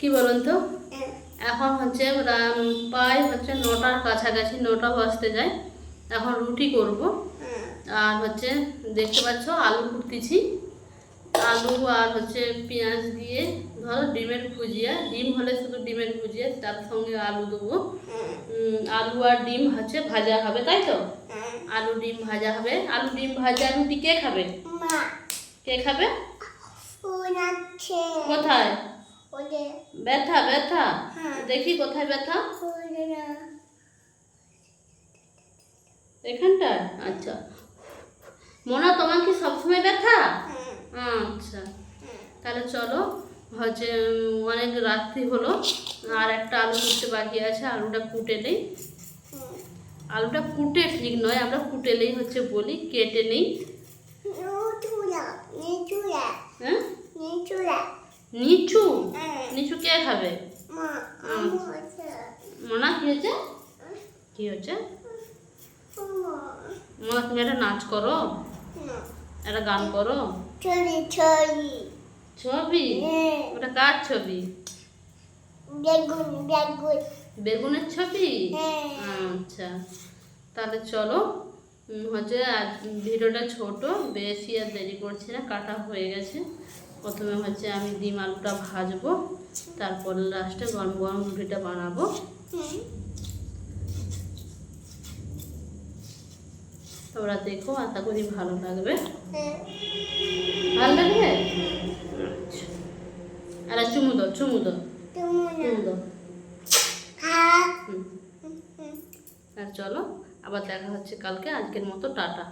কি বলুন তো? এখন হচ্ছে প্রায় হচ্ছে নটার কাছাকাছি নটা বাজতে যায়। এখন রুটি করব। আর হচ্ছে দেখতে পাচ্ছ আলু কুটতেছি। আলু আর হচ্ছে পেঁয়াজ দিয়ে ধরো ডিমের ভুজিয়া। ডিম হলে শুধু ডিমের ভুজিয়া তার সঙ্গে আলু দেবো। আলু আর ডিম হচ্ছে ভাজা হবে তাই তো? আলু ডিম ভাজা হবে। আলু ডিম ভাজা রুটি কে খাবে? কে খাবে? কোথায়? ব্যথা ব্যথা? হ্যাঁ। দেখি কোথায় ব্যথা? এখানটায়? আচ্ছা। মোনা তোমার কি সবসময় ব্যথা? আচ্ছা। তাহলে চলো হচ্ছে অনেক রাত্রি হলো আর একটা আলু কুটতে বাকি আছে আলুটা কুটে নেই। আলুটা কুটে ঠিক নয় আমরা কুটে কুটেলেই হচ্ছে বলি কেটে নেই। হ্যাঁ? নিচু? নিচু কে খাবে? মোনা কি হয়েছে? কি হচ্ছে মোনা তুমি একটা নাচ করো। একটা গান করো। ছড়ি ছবি। ওটা কার ছবি? বেগুন বেগুন। বেগুনের ছবি? হ্যাঁ। আচ্ছা। তাহলে চলো। হচ্ছে আজ ভিডিওটা ছোট বেশি আর দেরি করছি না কাটা হয়ে গেছে। প্রথমে হচ্ছে আমি ডিম আলুটা ভাজবো তারপর লাস্টে গরম গরম রুটিটা বানাবো। তোমরা দেখো আশা করি ভালো লাগবে। ভালো লাগবে? আর চুমু দাও চুমু দাও। চুমু দাও। হুম। আর চলো। আবার দেখা হচ্ছে কালকে। আজকের মতো টাটা।